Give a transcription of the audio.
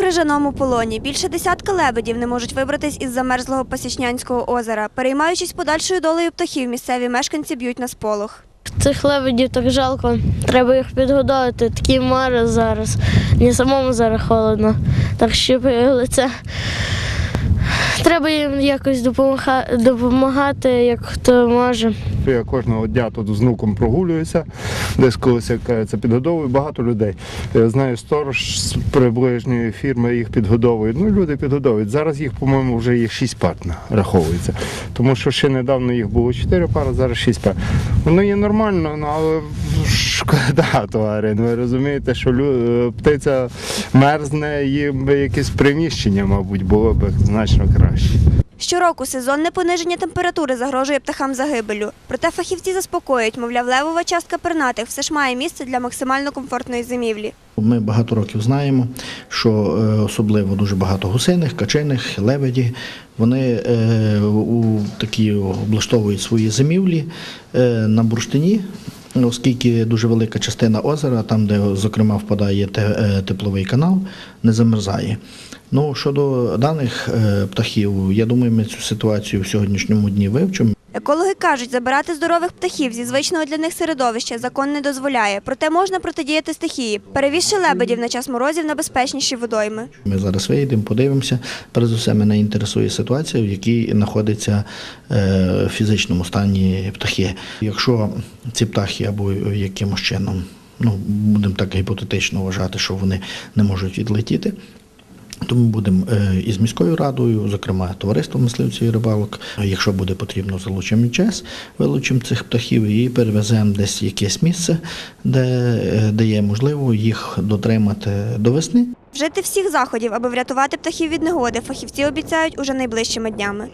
крижаному полоні. Більше десятка лебедів не можуть вибратись із замерзлого Пасічнянського озера. Переймаючись подальшою долею птахів, місцеві мешканці б'ють на сполох. Цих лебедів так жалко. Треба їх підгодовувати. Такі мари зараз. Мені самому зараз холодно. Так е, це треба їм якось допомагати, як хто може. Я кожного дня тут з внуком прогулююся, десь колись кажеться, підгодовую багато людей. Я знаю, сторож з приближньої фірми їх підгодовують. Ну, люди підгодовують. Зараз їх, по-моєму, вже їх шість пар раховується. Тому що ще недавно їх було чотири пари, зараз шість пар. Воно є нормально, ну, але шкода тварин. Ви розумієте, що лю- е, птиця мерзне, їм би якесь приміщення, мабуть, було б значно краще. Щороку сезонне пониження температури загрожує птахам загибелю. Проте фахівці заспокоюють, мовляв, левова частка пернатих все ж має місце для максимально комфортної зимівлі. Ми багато років знаємо, що е, особливо дуже багато гусиних, качиних, лебеді, вони е, у такі облаштовують свої зимівлі на бурштині. Оскільки дуже велика частина озера, там, де, зокрема, впадає е, тепловий канал, не замерзає. Ну, щодо даних е, птахів, я думаю, ми цю ситуацію в сьогоднішньому дні вивчимо. Екологи кажуть, забирати здорових птахів зі звичного для них середовища закон не дозволяє. Проте можна протидіяти стихії, перевізши лебедів на час морозів на безпечніші водойми. Ми зараз вийдемо, подивимося. Перш за все, мене інтересує ситуація, в якій знаходиться е, в фізичному стані птахи. Якщо ці птахи або якимось чином, ну будемо так гіпотетично вважати, що вони не можуть відлетіти. То ми будемо е, із міською радою, зокрема товариством мисливців і рибалок. Якщо буде потрібно, залучимо ЧЕС, вилучимо цих птахів і перевеземо десь якесь місце, де, е, де є можливо їх дотримати до весни. Вжити всіх заходів, аби врятувати птахів від негоди, фахівці обіцяють уже найближчими днями.